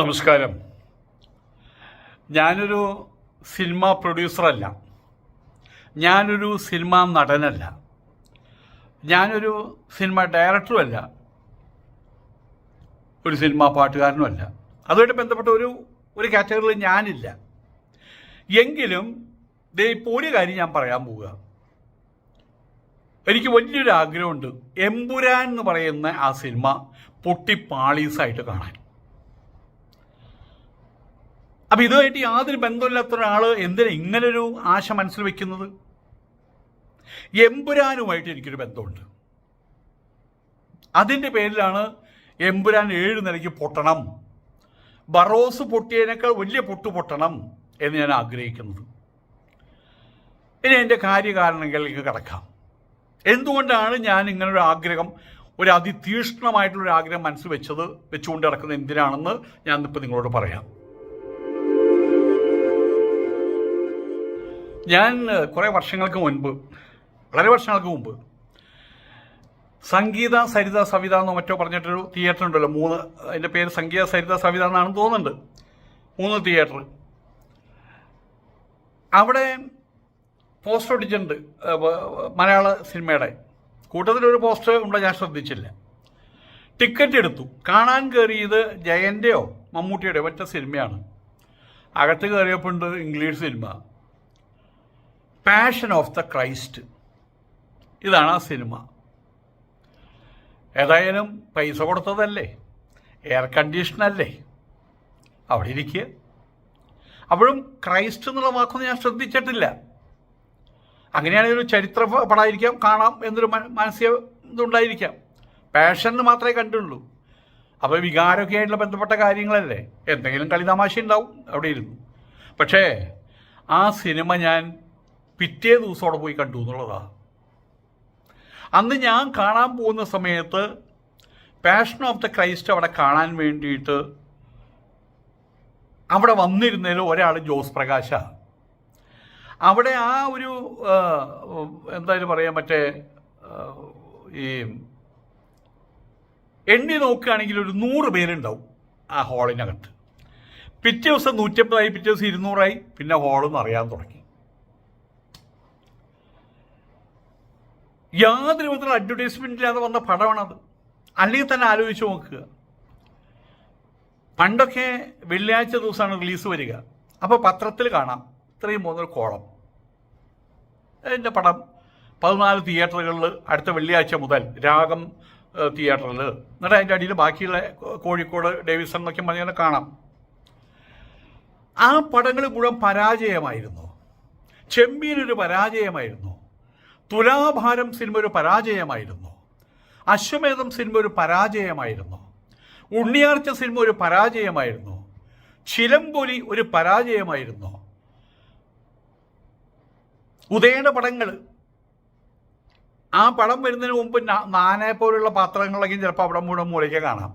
നമസ്കാരം. ഞാനൊരു സിനിമ പ്രൊഡ്യൂസറല്ല. ഞാനൊരു സിനിമ നടനല്ല. ഞാനൊരു സിനിമ ഡയറക്ടറുമല്ല. ഒരു സിനിമ പാട്ടുകാരനുമല്ല. അതുമായിട്ട് ബന്ധപ്പെട്ട ഒരു ഒരു കാറ്റഗറിയിൽ ഞാനില്ല. എങ്കിലും ദേ ഇപ്പോൾ ഒരു കാര്യം ഞാൻ പറയാൻ പോവുക. എനിക്ക് വലിയൊരു ആഗ്രഹമുണ്ട്. എമ്പുരാൻ എന്ന് പറയുന്ന ആ സിനിമ പൊട്ടിപ്പാളീസായിട്ട് കാണാൻ. അപ്പം ഇതുമായിട്ട് യാതൊരു ബന്ധമില്ലാത്ത ഒരാൾ എന്തിനാ ഇങ്ങനൊരു ആശ മനസ്സിൽ വെക്കുന്നത്? എമ്പുരാനുമായിട്ട് എനിക്കൊരു ബന്ധമുണ്ട്. അതിന്റെ പേരിലാണ് എമ്പുരാൻ ഏഴ് നിലയ്ക്ക് പൊട്ടണം. ബറോസ് പൊട്ടിയതിനേക്കാൾ വലിയ പൊട്ടു പൊട്ടണം എന്ന് ഞാൻ ആഗ്രഹിക്കുന്നത്. ഇനി എന്റെ കാര്യകാരണങ്ങളിലേക്ക് കടക്കാം. എന്തുകൊണ്ടാണ് ഞാൻ ഇങ്ങനൊരു ആഗ്രഹം ഒരു അതിതീക്ഷ്ണമായിട്ടുള്ളൊരു ആഗ്രഹം മനസ്സിൽ വെച്ചത് വെച്ചുകൊണ്ട് കിടക്കുന്നത് എന്തിനാണെന്ന് ഞാൻ ഇപ്പോൾ നിങ്ങളോട് പറയാം. ഞാൻ കുറെ വർഷങ്ങൾക്ക് മുൻപ് വളരെ വർഷങ്ങൾക്ക് മുമ്പ് സംഗീത സരിത സവിത എന്നോ മറ്റോ പറഞ്ഞിട്ടൊരു തിയേറ്റർ ഉണ്ടല്ലോ. മൂന്ന് അതിന്റെ പേര് സംഗീത സരിത സവിത എന്നാണെന്ന് തോന്നുന്നുണ്ട്. മൂന്ന് തിയേറ്റർ അവിടെ പോസ്റ്റർ ഒട്ടിച്ചിട്ടുണ്ട് മലയാള സിനിമയുടെ. കൂട്ടത്തിലൊരു പോസ്റ്റർ ഉണ്ടോ ഞാൻ ശ്രദ്ധിച്ചില്ല. ടിക്കറ്റ് എടുത്തു. കാണാൻ കയറിയത് ജയന്റെയോ മമ്മൂട്ടിയുടെയോ? മറ്റേ സിനിമയാണ്. അകത്ത് കയറിയപ്പോൾ ഉണ്ട് English cinema. Passion of the Christ ഇതാണ് ആ സിനിമ. ഏതായാലും പൈസ കൊടുത്തതല്ലേ? എയർ കണ്ടീഷനല്ലേ അവിടെ ഇരിക്കുക അപ്പോഴും ക്രൈസ്റ്റ് എന്നുള്ള വാക്കൊന്നും ഞാൻ ശ്രദ്ധിച്ചിട്ടില്ല. അങ്ങനെയാണെങ്കിൽ ഒരു ചരിത്ര പടായിരിക്കാം കാണാം എന്നൊരു മന- മാനസിക ഇതുണ്ടായിരിക്കാം. പാഷനിൽ മാത്രമേ കണ്ടുള്ളൂ. അപ്പോൾ വികാരമൊക്കെ ആയിട്ടുള്ള ബന്ധപ്പെട്ട കാര്യങ്ങളല്ലേ? എന്തെങ്കിലും കളി തമാശ ഉണ്ടാവും അവിടെ ഇരുന്നു. പക്ഷേ ആ സിനിമ ഞാൻ പിറ്റേ ദിവസം അവിടെ പോയി കണ്ടു എന്നുള്ളതാണ് അന്ന് ഞാൻ കാണാൻ പോകുന്ന സമയത്ത് പാഷൻ ഓഫ് ദ ക്രൈസ്റ്റ് അവിടെ കാണാൻ വേണ്ടിയിട്ട് അവിടെ വന്നിരുന്നതിൽ ഒരാൾ ജോസ് പ്രകാശ. അവിടെ ആ ഒരു എന്തായാലും പറയാൻ മറ്റേ ഈ എണ്ണി നോക്കുകയാണെങ്കിൽ ഒരു നൂറ് പേരുണ്ടാവും ആ ഹാളിനകത്ത്. പിറ്റേ ദിവസം നൂറ്റമ്പതായി പിറ്റേ ദിവസം ഇരുന്നൂറായി പിന്നെ ഹോളെന്ന് അറിയാൻ തുടങ്ങി. യാതൊരു വിധത്തിലുള്ള അഡ്വർടൈസ്മെന്റ് ഇല്ലാതെ വന്ന പടമാണത്. അല്ലെങ്കിൽ തന്നെ ആലോചിച്ച് നോക്കുക. പണ്ടൊക്കെ വെള്ളിയാഴ്ച ദിവസമാണ് റിലീസ് വരിക. അപ്പോൾ പത്രത്തിൽ കാണാം. ഇത്രയും മൂന്നൊരു കോളം. എന്റെ പടം പതിനാല് തിയേറ്ററുകളിൽ അടുത്ത വെള്ളിയാഴ്ച മുതൽ രാഗം തിയേറ്ററിൽ എന്നിട്ട് അതിന്റെ അടിയിൽ ബാക്കിയുള്ള കോഴിക്കോട് ഡേവിസൺ എന്നൊക്കെ പറഞ്ഞാൽ കാണാം. ആ പടങ്ങൾ മുഴുവൻ പരാജയമായിരുന്നു. ചെമ്മീനൊരു പരാജയമായിരുന്നു. തുലാഭാരം സിനിമ ഒരു പരാജയമായിരുന്നു. അശ്വമേധം സിനിമ ഒരു പരാജയമായിരുന്നു. ഉണ്ണിയാർച്ച സിനിമ ഒരു പരാജയമായിരുന്നു. ചിലമ്പൊലി ഒരു പരാജയമായിരുന്നു. ഉദയയുടെ പടങ്ങൾ ആ പടം വരുന്നതിന് മുമ്പ് നാനെ പോലുള്ള പാത്രങ്ങളൊക്കെ ചിലപ്പോൾ അവിടെ മുഴുവൻ മൂലയ്ക്ക് കാണാം.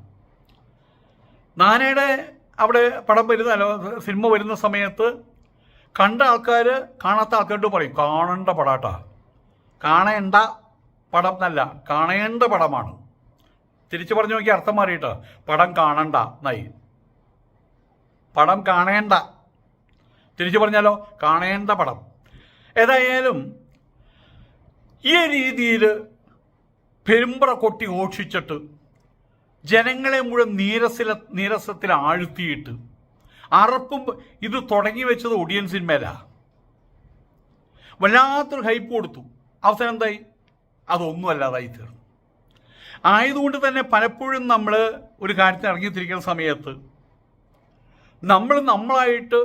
നാനയുടെ അവിടെ പടം വരുന്ന സിനിമ വരുന്ന സമയത്ത് കണ്ട ആൾക്കാർ കാണാത്ത ആൾക്കാരോട് പറയും കാണേണ്ട പടാട്ടാ. കാണേണ്ട പടം എന്നല്ല കാണേണ്ട പടമാണ്. തിരിച്ചു പറഞ്ഞു നോക്കി അർത്ഥം മാറിയിട്ട് പടം കാണണ്ട നൈ പടം കാണേണ്ട. തിരിച്ചു പറഞ്ഞാലോ കാണേണ്ട പടം. ഏതായാലും ഈ രീതിയിൽ പെരുമ്പറ കൊട്ടി ഘോഷിച്ചിട്ട് ജനങ്ങളെ മുഴുവൻ നീരസില നീരസത്തിൽ ആഴ്ത്തിയിട്ട് അറപ്പും ഇത് തുടങ്ങി വെച്ചത് ഓഡിയൻസിന്മേലാ വല്ലാത്തൊരു ഹൈപ്പ് കൊടുത്തു. അവസാനം എന്തായി? അതൊന്നും അല്ലാതായി തീർന്നു. ആയതുകൊണ്ട് തന്നെ പലപ്പോഴും നമ്മൾ ഒരു കാര്യത്തിന് ഇറങ്ങിത്തിരിക്കുന്ന സമയത്ത് നമ്മൾ നമ്മളായിട്ട്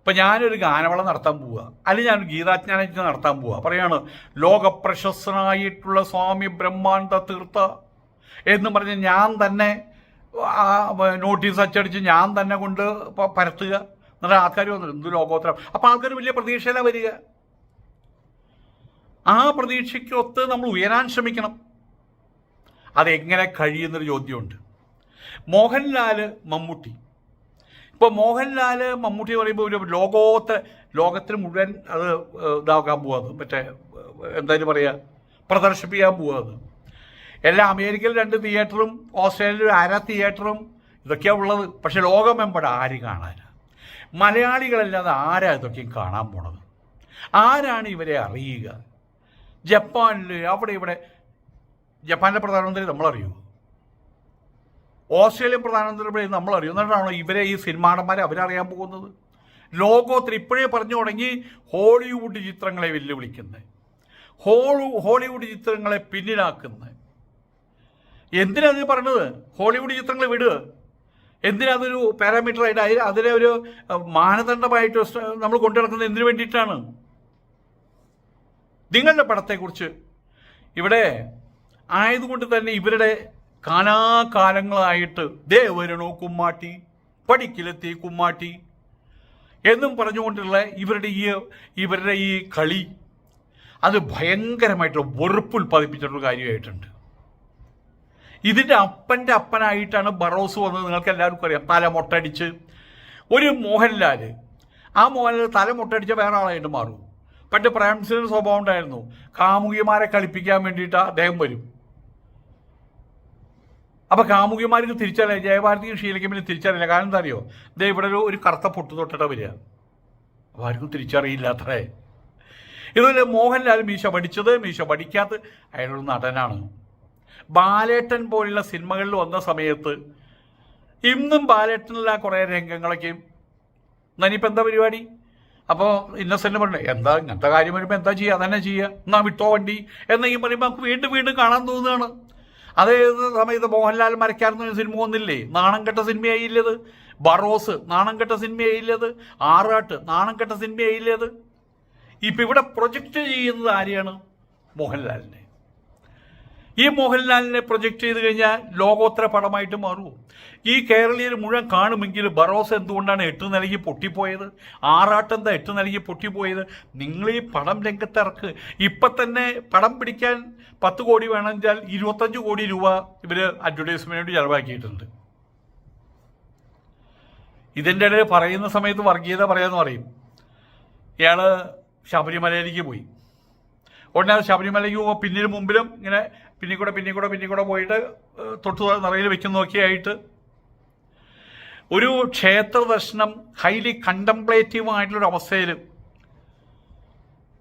ഇപ്പം ഞാനൊരു ഗാനമേള നടത്താൻ പോവുക അല്ലെങ്കിൽ ഞാൻ ഗീതാജ്ഞാനം നടത്താൻ പോവുക. പറയാണ് ലോകപ്രശസ്തനായിട്ടുള്ള സ്വാമി ബ്രഹ്മാണ്ട തീർത്ത എന്ന് പറഞ്ഞ് ഞാൻ തന്നെ നോട്ടീസ് അച്ചടിച്ച് ഞാൻ തന്നെ കൊണ്ട് പരത്തുക. എന്നിട്ട് ആൾക്കാർ വന്നു എന്ത് ലോകോത്തരം? അപ്പം ആൾക്കാർ വലിയ പ്രതീക്ഷയിലാണ് വരിക. ആ പ്രതീക്ഷയ്ക്കൊത്ത് നമ്മൾ ഉയരാൻ ശ്രമിക്കണം. അതെങ്ങനെ കഴിയുന്നൊരു ചോദ്യമുണ്ട്. മോഹൻലാൽ മമ്മൂട്ടി. ഇപ്പോൾ മോഹൻലാൽ മമ്മൂട്ടി പറയുമ്പോൾ ഒരു ലോകോത്ത ലോകത്തിന് മുഴുവൻ അത് ഇതാക്കാൻ പോവാത്. മറ്റേ എന്തായാലും പറയുക പ്രദർശിപ്പിക്കാൻ പോവാത്. എല്ലാ അമേരിക്കയിൽ രണ്ട് തിയേറ്ററും ഓസ്ട്രേലിയയിൽ അര തിയേറ്ററും ഇതൊക്കെയാണ് ഉള്ളത്. പക്ഷേ ലോകമെമ്പട ആര് കാണാനാണ് മലയാളികളല്ലാതെ ആരാ ഇതൊക്കെയും കാണാൻ പോണത്? ആരാണ് ഇവരെ അറിയുക? ജപ്പാനിൽ അവിടെ ഇവിടെ. ജപ്പാനിലെ പ്രധാനമന്ത്രി നമ്മളറിയൂ? ഓസ്ട്രേലിയൻ പ്രധാനമന്ത്രി നമ്മളറിയൂ? എന്നിട്ടാണോ ഇവരെ ഈ സിനിമാടന്മാരെ അവരറിയാൻ പോകുന്നത്? ലോകോത്തര ഇപ്പോഴേ പറഞ്ഞു തുടങ്ങി ഹോളിവുഡ് ചിത്രങ്ങളെ വെല്ലുവിളിക്കുന്നത് ഹോളു ഹോളിവുഡ് ചിത്രങ്ങളെ പിന്നിലാക്കുന്നത് എന്തിനാ അത് പറഞ്ഞത് ഹോളിവുഡ് ചിത്രങ്ങൾ വിടുക എന്തിനാ അതൊരു പാരാമീറ്റർ ആയിട്ട് അതിനെ ഒരു മാനദണ്ഡമായിട്ട് നമ്മൾ കൊണ്ടു നടക്കുന്നത് എന്തിനു വേണ്ടിയിട്ടാണ്? നിങ്ങളുടെ പടത്തെക്കുറിച്ച് ഇവിടെ ആയതുകൊണ്ട് തന്നെ ഇവരുടെ കാലാകാലങ്ങളായിട്ട് ദേ വരണോ കുമ്മാട്ടി പടിക്കിലെത്തി കുമ്മാട്ടി എന്നും പറഞ്ഞുകൊണ്ടുള്ള ഇവരുടെ ഈ ഇവരുടെ ഈ കളി അത് ഭയങ്കരമായിട്ട് വെറുപ്പ് ഉൽപ്പാദിപ്പിച്ചിട്ടുള്ള കാര്യമായിട്ടുണ്ട്. ഇതിന്റെ അപ്പന്റെ അപ്പനായിട്ടാണ് ബറോസ് വന്നത്. നിങ്ങൾക്ക് എല്ലാവർക്കും അറിയാം. തല മൊട്ടടിച്ച്. ഒരു മോഹൻലാൽ ആ മോഹൻലാൽ തല മൊട്ടടിച്ച വേറെ ആളായിട്ട് മാറും. പണ്ട് പ്രേംസിന് സ്വഭാവം ഉണ്ടായിരുന്നു. കാമുകിമാരെ കളിപ്പിക്കാൻ വേണ്ടിയിട്ട് അദ്ദേഹം വരും. അപ്പൊ കാമുകിമാർക്ക് തിരിച്ചറിയില്ല. ജയഭാരതിയും ഷീലയ്ക്കും പിന്നെ തിരിച്ചറിയില്ല. കാരണം എന്താ അറിയോ? ദേ ഇവിടെ ഒരു ഒരു കറുത്ത പൊട്ട് തൊട്ടിട്ട വരിക. അപ്പൊ ആർക്കും തിരിച്ചറിയില്ല അത്രേ ഇതുപോലെ മോഹൻലാൽ മീശ പഠിച്ചത് മീശ പഠിക്കാത്ത അയാളൊരു നടനാണ്. ബാലേട്ടൻ പോലുള്ള സിനിമകളിൽ വന്ന സമയത്ത് ഇന്നും ബാലേട്ടനിലെ കുറേ രംഗങ്ങളൊക്കെയും നനിയിപ്പോൾ എന്താ പരിപാടി? അപ്പോൾ ഇന്നസെന്റ് പറഞ്ഞു എന്താ ഇങ്ങനത്തെ കാര്യം വരുമ്പോൾ എന്താ ചെയ്യുക അതന്നെ ചെയ്യുക എന്നാ വിട്ടോ വണ്ടി? എന്നെങ്കിലും പറയുമ്പോൾ നമുക്ക് വീണ്ടും വീണ്ടും കാണാൻ തോന്നുകയാണ്. അതേ സമയത്ത് മോഹൻലാൽ മരക്കാരൻ സിനിമ വന്നില്ലേ നാണം കെട്ട സിനിമയായില്ലത് ബറോസ് നാണം കെട്ട സിനിമയായില്ലത് ആറാട്ട് നാണം കെട്ട സിനിമയായില്ലത് ഇപ്പം ഇവിടെ പ്രൊജക്റ്റ് ചെയ്യുന്നത് ആരെയാണ്? മോഹൻലാലിനെ. ഈ മോഹൻലാലിനെ പ്രൊജക്റ്റ് ചെയ്ത് കഴിഞ്ഞാൽ ലോകോത്തര പടമായിട്ട് മാറുമോ? ഈ കേരളീയർ മുഴുവൻ കാണുമെങ്കിൽ ബറോസ് എന്തുകൊണ്ടാണ് എട്ട് നിലയ്ക്ക് പൊട്ടിപ്പോയത്? ആറാട്ടെന്താ എട്ട് നിലയ്ക്ക് പൊട്ടിപ്പോയത്. നിങ്ങൾ ഈ പടം രംഗത്തിറക്ക്. ഇപ്പം തന്നെ പടം പിടിക്കാൻ പത്ത് കോടി വേണമെങ്കിൽ ഇരുപത്തഞ്ച് കോടി രൂപ ഇവർ അഡ്വർടൈസ്മെന്റ് വേണ്ടി ചെലവാക്കിയിട്ടുണ്ട്. ഇതിന്റെ ഇടയിൽ പറയുന്ന സമയത്ത് വർഗീയത പറയാന്ന് പറയും. ഇയാൾ ശബരിമലയിലേക്ക് പോയി. ഉടനെ ശബരിമലയ്ക്ക് പിന്നിലും മുമ്പിലും ഇങ്ങനെ പിന്നിൽ കൂടെ പിന്നെ കൂടെ പിന്നെ കൂടെ പോയിട്ട് തൊട്ടു നിറയിൽ വെക്കുന്നതൊക്കെ ആയിട്ട് ഒരു ക്ഷേത്ര ദർശനം ഹൈലി കണ്ടംപ്ലേറ്റീവ് ആയിട്ടുള്ള ഒരു അവസ്ഥയിൽ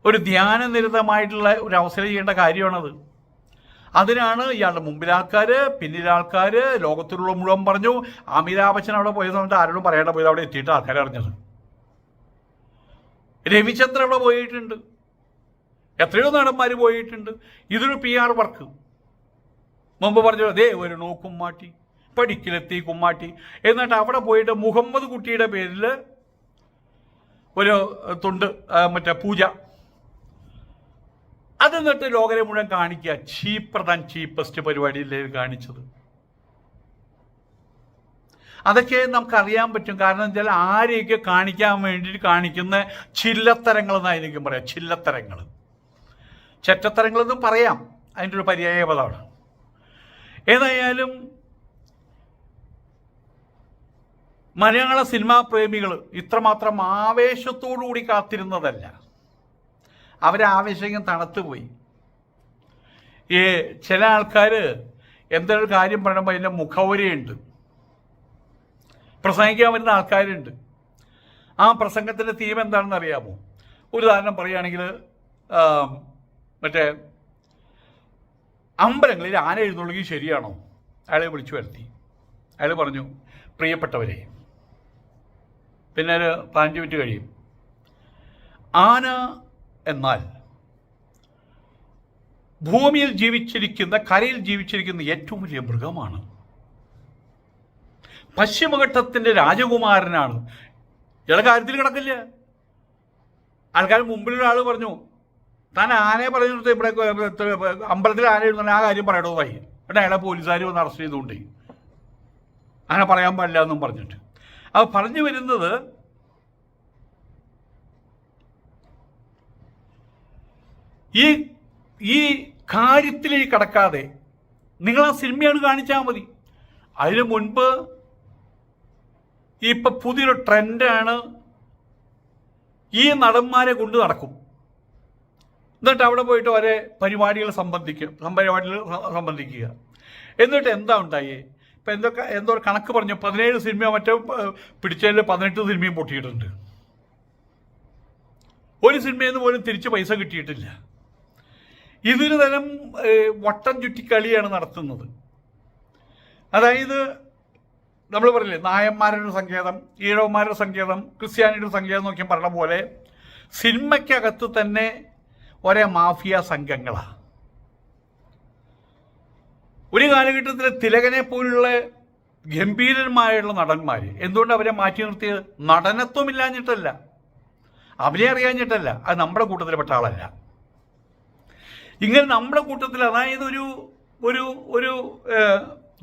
ഒരു ധ്യാനനിരതമായിട്ടുള്ള ഒരു അവസ്ഥയിൽ ചെയ്യേണ്ട കാര്യമാണത്. അതിനാണ് ഇയാളുടെ മുമ്പിലെ ആൾക്കാർ പിന്നിലെ ലോകത്തിലുള്ള മുഴുവൻ പറഞ്ഞു അമിതാഭ് ബച്ചൻ അവിടെ പോയ സമയത്ത് ആരോടും പറയേണ്ട പോയത് അവിടെ എത്തിയിട്ട് ആൾക്കാർ അറിഞ്ഞത്. രവിചന്ദ്രൻ അവിടെ പോയിട്ടുണ്ട്. എത്രയോ നടന്മാർ പോയിട്ടുണ്ട്. ഇതൊരു പി ആർ വർക്ക് മുമ്പ് പറഞ്ഞു ദേ ഒരു നോക്കുമ്മാട്ടി പഠിക്കലെത്തി കുമ്മാട്ടി എന്നിട്ട് അവിടെ പോയിട്ട് മുഹമ്മദ് കുട്ടിയുടെ പേരിൽ ഒരു തുണ്ട് മറ്റേ പൂജ. അത് എന്നിട്ട് ലോകരെ മുഴുവൻ കാണിക്കുക. ചീപ്പർ താൻ ചീപ്പസ്റ്റ് പരിപാടിയില്ലേ കാണിച്ചത്? അതൊക്കെ നമുക്കറിയാൻ പറ്റും. കാരണം വെച്ചാൽ ആരെയൊക്കെ കാണിക്കാൻ വേണ്ടിയിട്ട് കാണിക്കുന്ന ചില്ലത്തരങ്ങൾ എന്നായിരിക്കും പറയാം. ചില്ലത്തരങ്ങൾ. ചെറ്റത്തരങ്ങളെന്നും പറയാം. അതിന്റെ ഒരു പര്യായ പദമാണ് ഏതായാലും മലയാള സിനിമാ പ്രേമികൾ ഇത്രമാത്രം ആവേശത്തോടു കൂടി കാത്തിരുന്നതല്ല. അവരെ ആവേശം തണുത്തുപോയി. ഈ ചില ആൾക്കാർ എന്തൊരു കാര്യം പറയുമ്പോൾ അതിന്റെ മുഖവരയുണ്ട്. പ്രസംഗിക്കാൻ വരുന്ന ആൾക്കാരുണ്ട്. ആ പ്രസംഗത്തിന്റെ തീം എന്താണെന്ന് അറിയാമോ ഒരു ഉദാഹരണം പറയുകയാണെങ്കിൽ മറ്റേ അമ്പലങ്ങളിൽ ആന എഴുന്നള്ളുകയും ശരിയാണോ? അയാളെ വിളിച്ചു വരുത്തി. അയാൾ പറഞ്ഞു പ്രിയപ്പെട്ടവരെ പിന്നെ ഒരു പതിനഞ്ച് മിനിറ്റ് കഴിയും. ആന എന്നാൽ ഭൂമിയിൽ ജീവിച്ചിരിക്കുന്ന കരയിൽ ജീവിച്ചിരിക്കുന്ന ഏറ്റവും വലിയ മൃഗമാണ്. പശ്ചിമഘട്ടത്തിന്റെ രാജകുമാരനാണ്. ഇയാളെ കാര്യത്തിൽ കിടക്കില്ല ആൾക്കാർ മുമ്പിലൊരാൾ പറഞ്ഞു താൻ ആനയെ പറഞ്ഞു ഇവിടെ അമ്പലത്തിൽ ആന ഇരുന്നു ആ കാര്യം പറയണോ വൈ? എന്നിട്ട് അയാളെ പോലീസുകാർ വന്ന് അറസ്റ്റ് ചെയ്തുകൊണ്ടേ അങ്ങനെ പറയാൻ പാടില്ല എന്നും പറഞ്ഞിട്ട്. അത് പറഞ്ഞു വരുന്നത് ഈ ഈ കാര്യത്തിലേക്ക് കടക്കാതെ നിങ്ങൾ ആ സിനിമയാണ് കാണിച്ചാൽ മതി. അതിനു മുൻപ് ഇപ്പൊ പുതിയൊരു ട്രെൻഡാണ് ഈ നടന്മാരെ കൊണ്ട് നടക്കും. എന്നിട്ട് അവിടെ പോയിട്ട് ഒരേ പരിപാടികൾ സംബന്ധിക്കും പരിപാടികൾ സംബന്ധിക്കുക. എന്നിട്ട് എന്താ ഉണ്ടായി? ഇപ്പം എന്തൊക്കെ എന്തോ കണക്ക് പറഞ്ഞു. പതിനേഴ് സിനിമ മറ്റോ പിടിച്ചതിൽ പതിനെട്ട് സിനിമയും പൊട്ടിയിട്ടുണ്ട്. ഒരു സിനിമയിൽ നിന്ന് പോലും തിരിച്ച് പൈസ കിട്ടിയിട്ടില്ല. ഇതൊരു തരം വട്ടം ചുറ്റിക്കളിയാണ് നടത്തുന്നത്. അതായത് നമ്മൾ പറയില്ലേ നായന്മാരുടെ സങ്കേതം ഈഴവന്മാരുടെ സങ്കേതം ക്രിസ്ത്യാനിയുടെ സങ്കേതം നോക്കിയാൽ പറഞ്ഞ പോലെ സിനിമയ്ക്കകത്ത് തന്നെ ഒരേ മാഫിയ സംഘങ്ങളാണ് ഒരു കാലഘട്ടത്തിൽ തിലകനെ പോലുള്ള ഗംഭീരന്മാരുള്ള നടന്മാർ എന്തുകൊണ്ട് അവരെ മാറ്റി നിർത്തിയത്? നടനത്വം ഇല്ലാഞ്ഞിട്ടല്ല അവരെ അറിയാഞ്ഞിട്ടല്ല. അത് നമ്മുടെ കൂട്ടത്തിൽപ്പെട്ട ആളല്ല. ഇങ്ങനെ നമ്മുടെ കൂട്ടത്തിൽ അതായത് ഒരു ഒരു ഒരു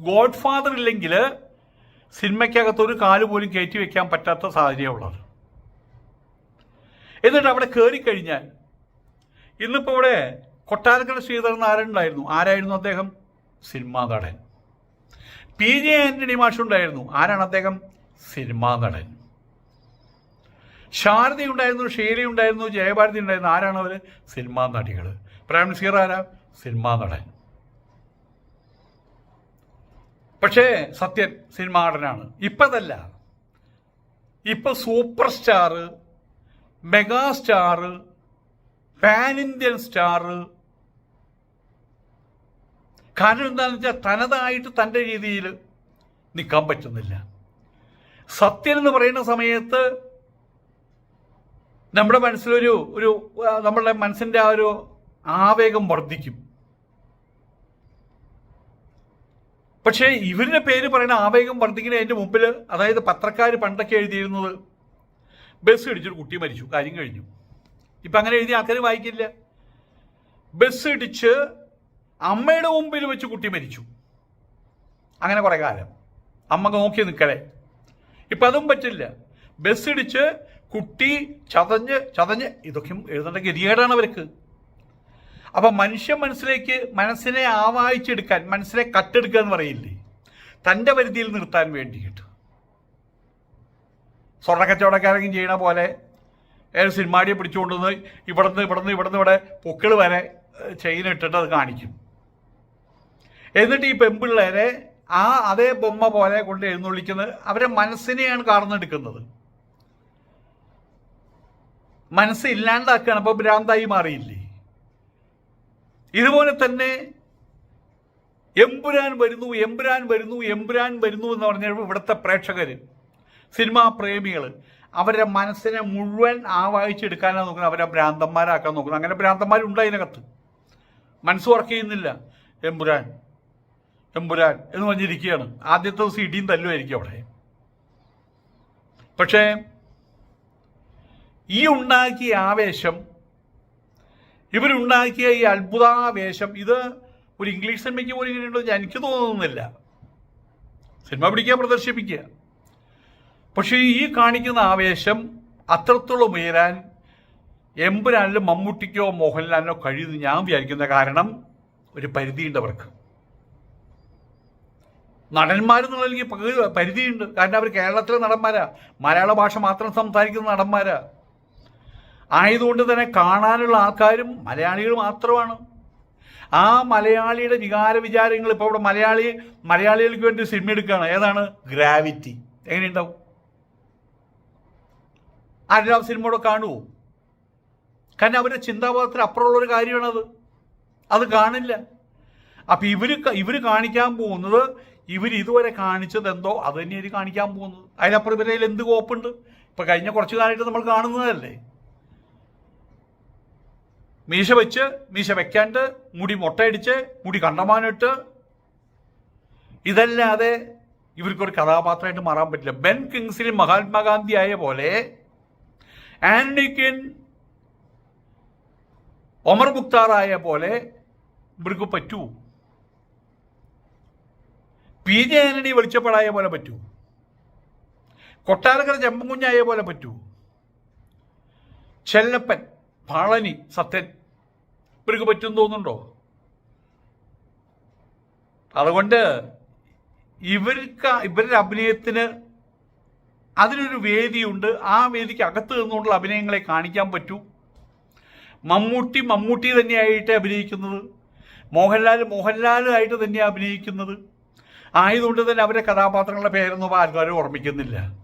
ഗോഡ് ഫാദർ ഇല്ലെങ്കിൽ സിനിമയ്ക്കകത്ത് ഒരു കാൽ പോലും കയറ്റി വെക്കാൻ പറ്റാത്ത സാഹചര്യമുള്ളത്. എന്നിട്ട് അവിടെ കയറിക്കഴിഞ്ഞാൽ ഇന്നിപ്പോൾ ഇവിടെ കൊട്ടാരക്കര ശ്രീധരൻ ആരുണ്ടായിരുന്നു ആരായിരുന്നു അദ്ദേഹം? സിനിമാ നടൻ. പി ജെ ആന്റണി മാഷുണ്ടായിരുന്നു ആരാണ് അദ്ദേഹം? സിനിമാ നടൻ. ശാരദ ഉണ്ടായിരുന്നു ഷീല ഉണ്ടായിരുന്നു ജയഭാരതി ഉണ്ടായിരുന്നു. ആരാണ് അവർ സിനിമാ നടികൾ പ്രേം ആരാ? സിനിമാ നടൻ. പക്ഷേ സത്യൻ സിനിമാ നടനാണ്. ഇപ്പതല്ല. ഇപ്പൊ super star mega star pan Indian star കാരണം എന്താണെന്ന് വെച്ചാൽ തനതായിട്ട് തന്റെ രീതിയിൽ നിൽക്കാൻ പറ്റുന്നില്ല. സത്യൻ എന്ന് പറയുന്ന സമയത്ത് നമ്മുടെ മനസ്സിലൊരു ഒരു നമ്മളുടെ മനസ്സിന്റെ ആ ഒരു ആവേഗം വർദ്ധിക്കും. പക്ഷേ ഇവരുടെ പേര് പറയുന്ന ആവേഗം വർദ്ധിക്കുന്നതിന്റെ മുമ്പിൽ അതായത് പത്രക്കാർ പണ്ടൊക്കെ എഴുതിയിരുന്നത് ബസ് ഇടിച്ചൊരു കുട്ടി മരിച്ചു കാര്യം കഴിഞ്ഞു. ഇപ്പം അങ്ങനെ എഴുതി ആൾക്കാർ വായിക്കില്ല. ബസ് ഇടിച്ച് അമ്മയുടെ മുമ്പിൽ വെച്ച് കുട്ടി മരിച്ചു. അങ്ങനെ കുറേ കാലം. അമ്മ നോക്കി നിൽക്കലേ ഇപ്പൊ അതും പറ്റില്ല. ബസ് ഇടിച്ച് കുട്ടി ചതഞ്ഞ് ചതഞ്ഞ് ഇതൊക്കെ എഴുതേണ്ട ഗതികേടാണ് അവർക്ക്. അപ്പം മനുഷ്യ മനസ്സിലേക്ക് മനസ്സിനെ ആവാഹിച്ചെടുക്കാൻ മനസ്സിനെ കട്ടെടുക്കുക എന്ന് പറയില്ലേ? തന്റെ പരിധിയിൽ നിർത്താൻ വേണ്ടിയിട്ട്. സ്വർണക്കച്ചവടക്കാരെങ്കിലും ചെയ്യണ പോലെ സിനിമാടിയെ പിടിച്ചുകൊണ്ടുവന്ന് ഇവിടുന്ന് ഇവിടുന്ന് ഇവിടുന്ന് ഇവിടെ പൊക്കിൾ വരെ ചെയിൻ ഇട്ടിട്ട് അത് കാണിക്കും. എന്നിട്ട് ഈ പെമ്പിള്ളേരെ ആ അതേ ബൊമ്മ പോലെ കൊണ്ട് എഴുന്നള്ളിക്കുന്നത് അവരെ മനസ്സിനെയാണ് കാർന്നെടുക്കുന്നത്. മനസ്സ് ഇല്ലാണ്ടാക്കുകയാണ് അപ്പോൾ ഭ്രാന്തായി മാറിയില്ലേ? ഇതുപോലെ തന്നെ എമ്പുരാൻ വരുന്നു എമ്പുരാൻ വരുന്നു എമ്പുരാൻ വരുന്നു എന്ന് പറഞ്ഞാൽ ഇവിടുത്തെ പ്രേക്ഷകർ സിനിമാ പ്രേമികൾ അവരുടെ മനസ്സിനെ മുഴുവൻ ആവാഹിച്ചെടുക്കാനാണ് നോക്കുന്നത്. അവരെ ഭ്രാന്തന്മാരാക്കാൻ നോക്കുന്നത്. അങ്ങനെ ഭ്രാന്തന്മാരുണ്ട് അതിനകത്ത്. മനസ്സ് വർക്ക് ചെയ്യുന്നില്ല. എമ്പുരാൻ എമ്പുരാൻ എന്ന് പറഞ്ഞിരിക്കുകയാണ്. ആദ്യത്തെ ദിവസം ഇടിയും തല്ലുമായിരിക്കും അവിടെ. പക്ഷേ ഈ ഉണ്ടാക്കിയ ആവേശം ഇവരുണ്ടാക്കിയ ഈ അത്ഭുതാവേശം ഇത് ഒരു ഇംഗ്ലീഷ് സിനിമയ്ക്ക് പോലും ഇങ്ങനെയുണ്ടോ എനിക്ക് തോന്നുന്നില്ല. സിനിമ പിടിക്കുക പ്രദർശിപ്പിക്കുക. പക്ഷേ ഈ കാണിക്കുന്ന ആവേശം അത്രത്തോളം ഉയരാൻ എമ്പുരാനിലും മമ്മൂട്ടിക്കോ മോഹൻലാലിനോ കഴിയുമെന്ന് ഞാൻ വിചാരിക്കുന്ന കാരണം ഒരു പരിധിയുണ്ട് അവർക്ക്. നടന്മാരെന്നുള്ളതിലേക്ക് പകുതി പരിധിയുണ്ട്. കാരണം അവർ കേരളത്തിലെ നടന്മാരാ. മലയാള ഭാഷ മാത്രം സംസാരിക്കുന്ന നടന്മാരാ. ആയതുകൊണ്ട് തന്നെ കാണാനുള്ള ആൾക്കാരും മലയാളികൾ മാത്രമാണ്. ആ മലയാളിയുടെ വികാര വിചാരങ്ങൾ ഇപ്പോൾ ഇവിടെ മലയാളി മലയാളികൾക്ക് വേണ്ടി സിനിമ എടുക്കുകയാണ്. ഏതാണ്? ഗ്രാവിറ്റി. എങ്ങനെയുണ്ടാവും? ആരും സിനിമ സിനിമയോടെ കാണുമോ കാരണം അവരുടെ ചിന്താബോധത്തിന് അപ്പുറമുള്ള ഒരു കാര്യമാണത്. അത് കാണില്ല. അപ്പം ഇവർ ഇവർ കാണിക്കാൻ പോകുന്നത് ഇവർ ഇതുവരെ കാണിച്ചത് എന്തോ അത് തന്നെയാണ് കാണിക്കാൻ പോകുന്നത്. അതിനപ്പുറം ഇവരുടെ എന്ത് കോപ്പുണ്ട്? ഇപ്പം കഴിഞ്ഞ കുറച്ച് കാലമായിട്ട് നമ്മൾ കാണുന്നതല്ലേ? മീശ വെച്ച് മീശ വെക്കാണ്ട് മുടി മുട്ടയടിച്ച് മുടി കണ്ടമാനിട്ട് ഇതല്ലാതെ ഇവർക്കൊരു കഥാപാത്രമായിട്ട് മാറാൻ പറ്റില്ല. ബെൻ കിങ്സിൽ മഹാത്മാഗാന്ധി ആയ പോലെ ആന്റിക്കിൻ ഒമർ മുക്താറായ പോലെ ഇവർക്ക് പറ്റൂ. പി ജെ ആന്റണി വെളിച്ചപ്പെടായ പോലെ പറ്റൂ. കൊട്ടാരക്കര ചെമ്പൻകുഞ്ഞായ പോലെ പറ്റൂ. ചെല്ലപ്പൻ പളനി സത്യൻ ഇവർക്ക് പറ്റും തോന്നുന്നുണ്ടോ? അതുകൊണ്ട് ഇവർക്ക് ഇവരുടെ അഭിനയത്തിന് അതിനൊരു വേദിയുണ്ട്. ആ വേദിക്ക് അകത്ത് നിന്നുകൊണ്ടുള്ള അഭിനയങ്ങളെ കാണിക്കാൻ പറ്റൂ. മമ്മൂട്ടി മമ്മൂട്ടി തന്നെയായിട്ട് അഭിനയിക്കുന്നത്. മോഹൻലാൽ മോഹൻലാലായിട്ട് തന്നെയാണ് അഭിനയിക്കുന്നത്. ആയതുകൊണ്ട് തന്നെ അവരെ കഥാപാത്രങ്ങളുടെ പേരൊന്നും ആൾക്കാരും ഓർമ്മിക്കുന്നില്ല.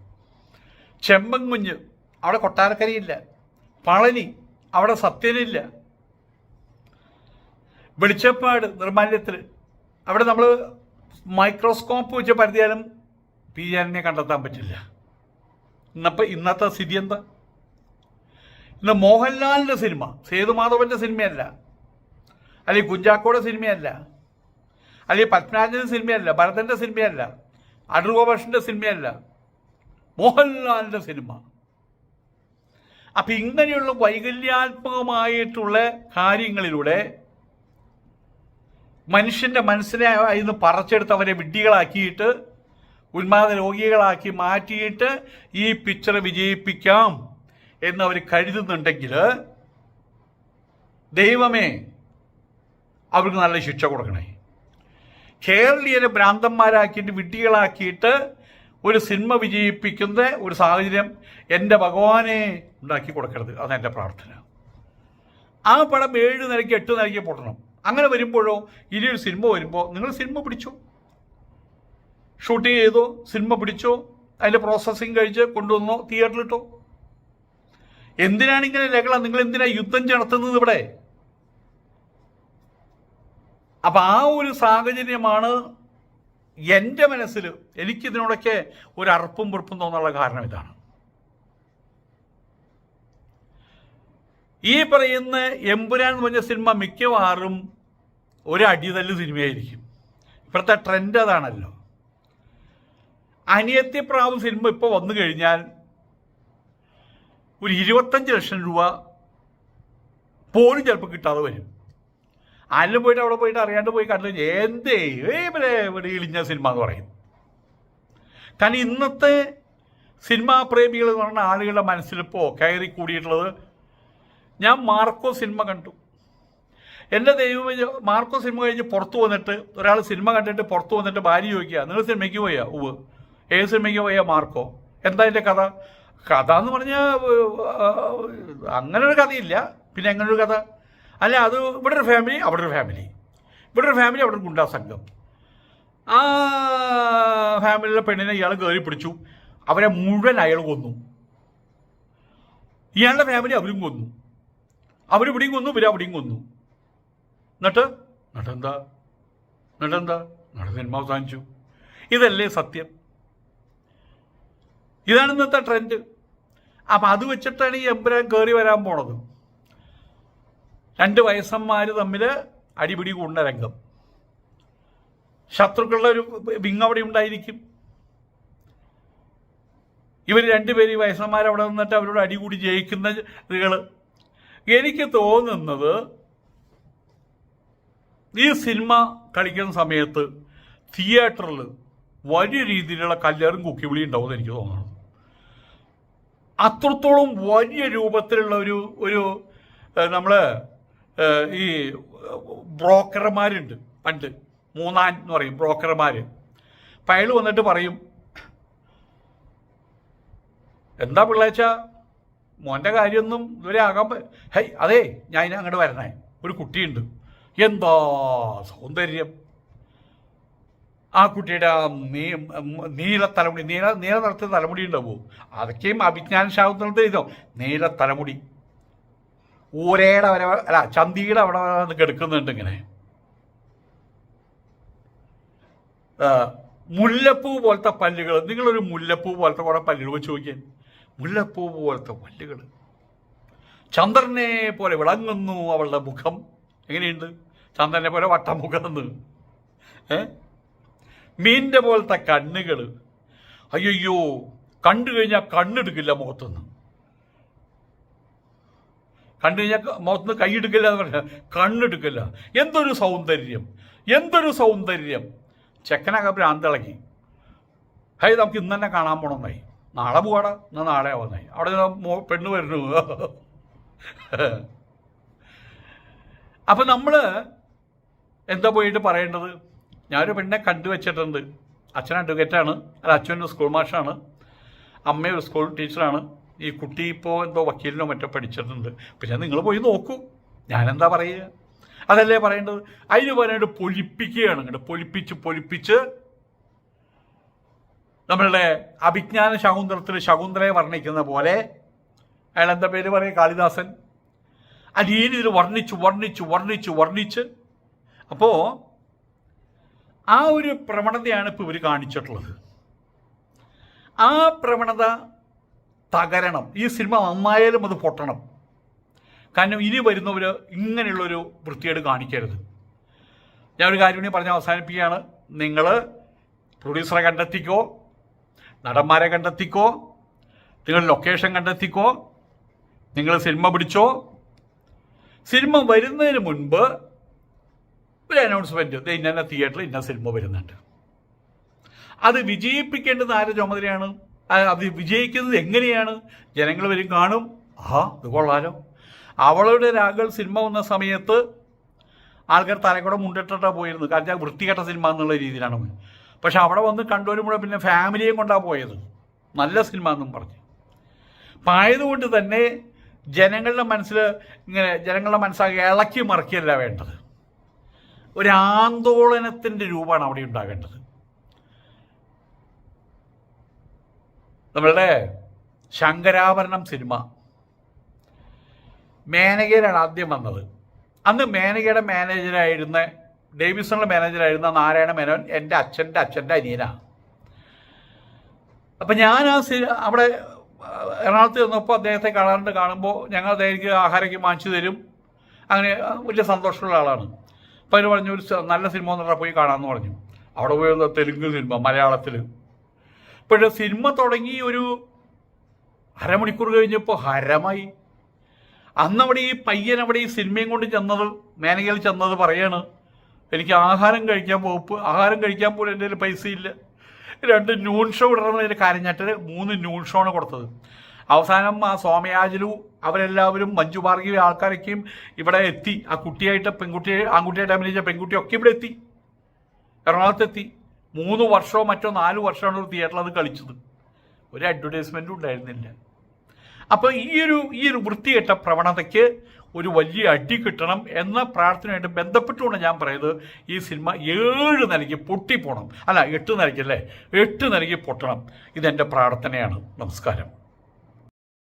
ചെമ്പൻകുഞ്ഞ് അവിടെ കൊട്ടാരക്കരയില്ല. പളനി അവിടെ സത്യനില്ല. വെളിച്ചപ്പാട് നിർമാല്യത്തിൽ അവിടെ നമ്മൾ മൈക്രോസ്കോപ്പ് വെച്ച് പരിധിയാലും പി ജാനിനെ കണ്ടെത്താൻ പറ്റില്ല. ഇന്നപ്പോൾ ഇന്നത്തെ സ്ഥിതി എന്താ? ഇന്ന് മോഹൻലാലിന്റെ സിനിമ സേതുമാധവന്റെ സിനിമയല്ല. അല്ലെങ്കിൽ കുഞ്ചാക്കോയുടെ സിനിമയല്ല. അല്ലെങ്കിൽ പത്മരാജന്റെ സിനിമയല്ല ഭരതന്റെ സിനിമയല്ല അടുഗോപക്ഷന്റെ സിനിമയല്ല. മോഹൻലാലിന്റെ സിനിമ. അപ്പം ഇങ്ങനെയുള്ള വൈകല്യാത്മകമായിട്ടുള്ള കാര്യങ്ങളിലൂടെ മനുഷ്യന്റെ മനസ്സിനെ ഇന്ന് പറിച്ചെടുത്ത് അവരെ വിഡ്ഢികളാക്കിയിട്ട് ഉന്മാദ രോഗികളാക്കി മാറ്റിയിട്ട് ഈ പിക്ചർ വിജയിപ്പിക്കാം എന്നവർ കരുതുന്നുണ്ടെങ്കിൽ ദൈവമേ അവർക്ക് നല്ല ശിക്ഷ കൊടുക്കണേ. കേരളീയരെ ഭ്രാന്തന്മാരാക്കിയിട്ട് വിട്ടികളാക്കിയിട്ട് ഒരു സിനിമ വിജയിപ്പിക്കുന്ന ഒരു സാഹചര്യം എന്റെ ഭഗവാനെ ഉണ്ടാക്കി കൊടുക്കരുത്. അതാണ് എന്റെ പ്രാർത്ഥന. ആ പടം ഏഴ് നിലയ്ക്ക് എട്ട് നിലയ്ക്ക് പൊട്ടണം. അങ്ങനെ വരുമ്പോഴോ ഇനിയൊരു സിനിമ വരുമ്പോൾ നിങ്ങൾ സിനിമ പിടിച്ചു? ഷൂട്ടിംഗ് ചെയ്തോ സിനിമ പിടിച്ചോ അതിന്റെ പ്രോസസ്സിങ് കഴിച്ച് കൊണ്ടുവന്നോ തിയേറ്ററിലിട്ടോ എന്തിനാണ് ഇങ്ങനെ രകള നിങ്ങൾ എന്തിനാ യുദ്ധം നടത്തുന്നത് ഇവിടെ? അപ്പം ആ ഒരു സാഹചര്യമാണ് എന്റെ മനസ്സിൽ എനിക്കിതിനോടൊക്കെ ഒരു അറപ്പും വെറുപ്പും തോന്നാനുള്ള കാരണം ഇതാണ്. ഈ പറയുന്ന എമ്പുരാൻ എന്ന് പറഞ്ഞ സിനിമ മിക്കവാറും ഒരു അടിതല്ല് സിനിമയായിരിക്കും. ഇപ്പോഴത്തെ ട്രെൻഡ് അതാണല്ലോ. അനിയത്യപ്രാവ് സിനിമ ഇപ്പോൾ വന്നു കഴിഞ്ഞാൽ ഒരു ഇരുപത്തഞ്ച് ലക്ഷം രൂപ പോലും ചിലപ്പോൾ കിട്ടാതെ വരും. ആരിലും പോയിട്ട് അവിടെ പോയിട്ട് അറിയാണ്ട് പോയി കണ്ടു എന്തേ ഇവിടെ ഇവിടെ ഇളിഞ്ഞ സിനിമ എന്ന് പറയും. കാരണം ഇന്നത്തെ സിനിമാ പ്രേമികൾ എന്ന് പറഞ്ഞ ആളുകളുടെ മനസ്സിലിപ്പോൾ കയറി കൂടിയിട്ടുള്ളത് ഞാൻ മാർക്കോ സിനിമ കണ്ടു. എന്റെ ദൈവം മാർക്കോ സിനിമ കഴിഞ്ഞ് പുറത്തു വന്നിട്ട് ഒരാൾ സിനിമ കണ്ടിട്ട് പുറത്തു വന്നിട്ട് ഭാര്യ ചോദിക്കുക നിങ്ങൾ സിനിമയ്ക്ക് പോയാ? ഉവ് ഏത് സിനിമയ്ക്ക് പോയാ മാർക്കോ? എന്താ അതിന്റെ കഥ? കഥ എന്ന് പറഞ്ഞാൽ അങ്ങനെ ഒരു കഥയില്ല. പിന്നെ അങ്ങനെ ഒരു കഥ? അല്ല അത് ഇവിടെ ഒരു ഫാമിലി അവിടെ ഒരു ഫാമിലി ഇവിടെ ഒരു ഫാമിലി അവിടെ ഒരു ഗുണ്ടാ സംഘം. ആ ഫാമിലിയിലെ പെണ്ണിനെ ഇയാൾ കയറി പിടിച്ചു. അവരെ മുഴുവൻ അയാൾ കൊന്നു. ഇയാളുടെ ഫാമിലി അവരും കൊന്നു. അവരിവിടെയും കൊന്നു ഇവർ അവിടെയും കൊന്നു. എന്നിട്ട് എന്നിട്ടെന്താ എന്നിട്ടെന്താ എന്നിട്ട് സിനിമ ഇതല്ലേ സത്യം. ഇതാണ് ഇന്നത്തെ ട്രെൻഡ് അപ്പം അത് വെച്ചിട്ടാണ് ഈ എമ്പുരാൻ കയറി വരാൻ പോണത്. രണ്ട് വയസ്സന്മാർ തമ്മിൽ അടിപിടി കൂടുന്ന രംഗം. ശത്രുക്കളുടെ ഒരു വിങ് അവിടെ ഉണ്ടായിരിക്കും. ഇവർ രണ്ടുപേരും ഈ വയസ്സന്മാർ അവിടെ നിന്നിട്ട് അവരോട് അടികൂടി ജയിക്കുന്ന ഇതുകൾ എനിക്ക് തോന്നുന്നത് ഈ സിനിമ കളിക്കുന്ന സമയത്ത് തിയേറ്ററിൽ വലിയ രീതിയിലുള്ള കല്ലേറും കുക്കിവിളി ഉണ്ടാവുമെന്ന് എനിക്ക് തോന്നുന്നു അത്രത്തോളം വലിയ രൂപത്തിലുള്ള ഒരു ഒരു നമ്മൾ ഈ ബ്രോക്കർമാരുണ്ട്. പണ്ട് മൂന്നാൻ എന്ന് പറയും ബ്രോക്കർമാർ അപ്പം അയാൾ വന്നിട്ട് പറയും എന്താ പിള്ളേച്ച? മോന്റെ കാര്യമൊന്നും ഇതുവരെ ആകാൻ ഹൈ അതേ ഞാൻ അങ്ങോട്ട് വരണേ. ഒരു കുട്ടിയുണ്ട്. എന്താ സൗന്ദര്യം? ആ കുട്ടിയുടെ നീ നീല തലമുടി നീല നീല നിറത്തിൽ തലമുടി ഉണ്ടാവുമോ? അതൊക്കെയും അഭിജ്ഞാന ശാസ്ത്രത്തിൽ ഇതോ നീല തലമുടി. ഊരയുടെ അവരെ അല്ല ചന്തിയുടെ അവിടെ കെടുക്കുന്നുണ്ട് ഇങ്ങനെ. മുല്ലപ്പൂ പോലത്തെ പല്ലുകൾ നിങ്ങളൊരു മുല്ലപ്പൂ പോലത്തെ കുറെ പല്ലുകൾ വെച്ച് നോക്കിയാൽ മുല്ലപ്പൂ പോലത്തെ പല്ലുകൾ ചന്ദ്രനെ പോലെ വിളങ്ങുന്നു അവളുടെ മുഖം. എങ്ങനെയുണ്ട്? ചന്ദ്രനെ പോലെ വട്ടമുഖം എന്ന്. ഏ? മീനിന്റെ പോലത്തെ കണ്ണുകൾ അയ്യോ കണ്ടു കഴിഞ്ഞാൽ കണ്ണെടുക്കില്ല മുഖത്തുനിന്ന് കണ്ടു കഴിഞ്ഞാൽ മുഖത്തുനിന്ന് കൈയെടുക്കില്ല എന്ന് പറഞ്ഞാൽ കണ്ണെടുക്കില്ല. എന്തൊരു സൗന്ദര്യം എന്തൊരു സൗന്ദര്യം. ചെക്കനൊക്കെ ഭ്രാന്തിളക്കി ഹൈ നമുക്ക് ഇന്ന് തന്നെ കാണാൻ പോണമെന്നായി നാളെ പോവാടാ എന്നാൽ നാളെ ആവുന്നായി. അവിടെ പെണ്ണ് വരുന്നു. അപ്പം നമ്മൾ എന്താ പോയിട്ട് പറയേണ്ടത്? ഞാനൊരു പെണ്ണെ കണ്ടു വെച്ചിട്ടുണ്ട്. അച്ഛൻ അഡ്വക്കേറ്റാണ് അല്ല അച്ഛൻ സ്കൂൾ മാഷാണ് അമ്മ ഒരു സ്കൂൾ ടീച്ചറാണ് ഈ കുട്ടി ഇപ്പോൾ എന്തോ വക്കീലിനോ മറ്റോ പഠിച്ചിട്ടുണ്ട്. ഞാൻ നിങ്ങൾ പോയി നോക്കൂ. ഞാനെന്താ പറയുക? അതല്ലേ പറയേണ്ടത്? അതിന് പറയാനായിട്ട് പൊലിപ്പിക്കുകയാണ്. ഇങ്ങോട്ട് പൊലിപ്പിച്ച് പൊലിപ്പിച്ച് നമ്മളുടെ അഭിജ്ഞാന ശകുന്തലത്തിൽ ശകുന്തലയെ വർണിക്കുന്ന പോലെ അയാൾ എന്താ പേര് പറയുക? കാളിദാസൻ. ആ രീതിയിൽ വർണിച്ച് വർണിച്ച് വർണിച്ച് വർണിച്ച്. അപ്പോൾ ആ ഒരു പ്രവണതയാണ് ഇപ്പോൾ ഇവർ കാണിച്ചിട്ടുള്ളത്. ആ പ്രവണത തകരണം. ഈ സിനിമ നന്നായാലും അത് പൊട്ടണം. കാരണം ഇനി വരുന്നവർ ഇങ്ങനെയുള്ളൊരു വൃത്തികേട് കാണിക്കരുത്. ഞാൻ ഒരു കാര്യം പറഞ്ഞ് അവസാനിപ്പിക്കുകയാണ്. നിങ്ങൾ പ്രൊഡ്യൂസറെ കണ്ടെത്തിക്കോ നടന്മാരെ കണ്ടെത്തിക്കോ നിങ്ങൾ ലൊക്കേഷൻ കണ്ടെത്തിക്കോ നിങ്ങൾ സിനിമ പിടിച്ചോ. സിനിമ വരുന്നതിന് മുൻപ് ഒരു അനൗൺസ്മെന്റ് ഇന്ന തിയേറ്ററിൽ ഇന്ന സിനിമ വരുന്നുണ്ട്. അത് വിജയിപ്പിക്കേണ്ടത് ആരുടെ ചുമതലയാണ്? അത് വിജയിക്കുന്നത് എങ്ങനെയാണ്? ജനങ്ങൾ വരും കാണും. ആ ഇത് കൊള്ളാലോ. അവളുടെ രാഗൾ സിനിമ വന്ന സമയത്ത് ആൾക്കാർ തലക്കൂടെ മുണ്ടിട്ടാ പോയിരുന്നു കാരണം വൃത്തികെട്ട സിനിമ എന്നുള്ള രീതിയിലാണ്. പക്ഷെ അവിടെ വന്ന് കണ്ടുവരുമ്പോൾ പിന്നെ ഫാമിലിയും കൊണ്ടാണ് പോയത്. നല്ല സിനിമ എന്നും പറഞ്ഞു. അപ്പം ആയതുകൊണ്ട് തന്നെ ജനങ്ങളുടെ മനസ്സിൽ ഇങ്ങനെ ജനങ്ങളുടെ മനസ്സാകെ ഇളക്കി മറക്കിയല്ല വേണ്ടത്. ഒരു ആന്തോളനത്തിന്റെ രൂപമാണ് അവിടെ ഉണ്ടാകേണ്ടത്. നമ്മളുടെ ശങ്കരാഭരണം സിനിമ. മാനേജരാണ് ആദ്യം വന്നത്. അന്ന് മേനകയുടെ മാനേജരായിരുന്ന ഡേവിസണിലെ മാനേജറായിരുന്ന നാരായണ മേനോൻ എന്റെ അച്ഛന്റെ അച്ഛന്റെ അനിയനാണ് അപ്പം ഞാൻ ആ അവിടെ എറണാകുളത്ത് ചെന്നപ്പോൾ അദ്ദേഹത്തെ കാണാറുണ്ട്. കാണുമ്പോൾ ഞങ്ങൾ അദ്ദേഹം ആഹാരമൊക്കെ വാങ്ങിച്ചു തരും. അങ്ങനെ വലിയ സന്തോഷമുള്ള ആളാണ്. അപ്പോൾ അതിന് പറഞ്ഞു ഒരു നല്ല സിനിമ എന്ന് പറഞ്ഞാൽ പോയി കാണാമെന്ന് പറഞ്ഞു. അവിടെ പോയി തെലുങ്ക് സിനിമ മലയാളത്തിൽ ഇപ്പോഴേ സിനിമ തുടങ്ങി ഒരു അരമണിക്കൂർ കഴിഞ്ഞപ്പോൾ ഹരമായി. അന്നവിടെ ഈ പയ്യൻ അവിടെ ഈ സിനിമയും കൊണ്ട് ചെന്നത് മേനകയിൽ ചെന്നത് പറയാണ് എനിക്ക് ആഹാരം കഴിക്കാൻ പോപ്പ് ആഹാരം കഴിക്കാൻ പോലും എന്റെ കയ്യിൽ പൈസ ഇല്ല രണ്ട് ന്യൂൺ ഷോ ഇടണമെന്നതിന് കാര്യഞ്ഞിട്ട് മൂന്ന് ന്യൂൺ ഷോ ആണ് കൊടുത്തത്. അവസാനം ആ സോമയാജലു അവരെല്ലാവരും മഞ്ജു ഭാർഗവി ആൾക്കാരൊക്കെയും ഇവിടെ എത്തി. ആ കുട്ടിയായിട്ട് പെൺകുട്ടിയെ ആൺകുട്ടിയായിട്ട് അഭിനയിച്ച പെൺകുട്ടിയൊക്കെ ഇവിടെ എത്തി. എറണാകുളത്തെത്തി. മൂന്ന് വർഷമോ മറ്റോ നാല് വർഷമാണ് ഒരു തിയേറ്ററിൽ അത് കളിച്ചത്. ഒരു അഡ്വർടൈസ്മെന്റും ഉണ്ടായിരുന്നില്ല. അപ്പോൾ ഈ ഒരു ഈ ഒരു വൃത്തികെട്ട പ്രവണതയ്ക്ക് ഒരു വലിയ അടി കിട്ടണം എന്ന പ്രാർത്ഥനയായിട്ട് ബന്ധപ്പെട്ടുകൊണ്ട് ഞാൻ പറയുന്നത്. ഈ സിനിമ ഏഴ് നിലയ്ക്ക് പൊട്ടിപ്പോണം. അല്ല എട്ട് നിലയ്ക്കല്ലേ എട്ട് നിലയ്ക്ക് പൊട്ടണം. ഇതെന്റെ പ്രാർത്ഥനയാണ്. നമസ്കാരം.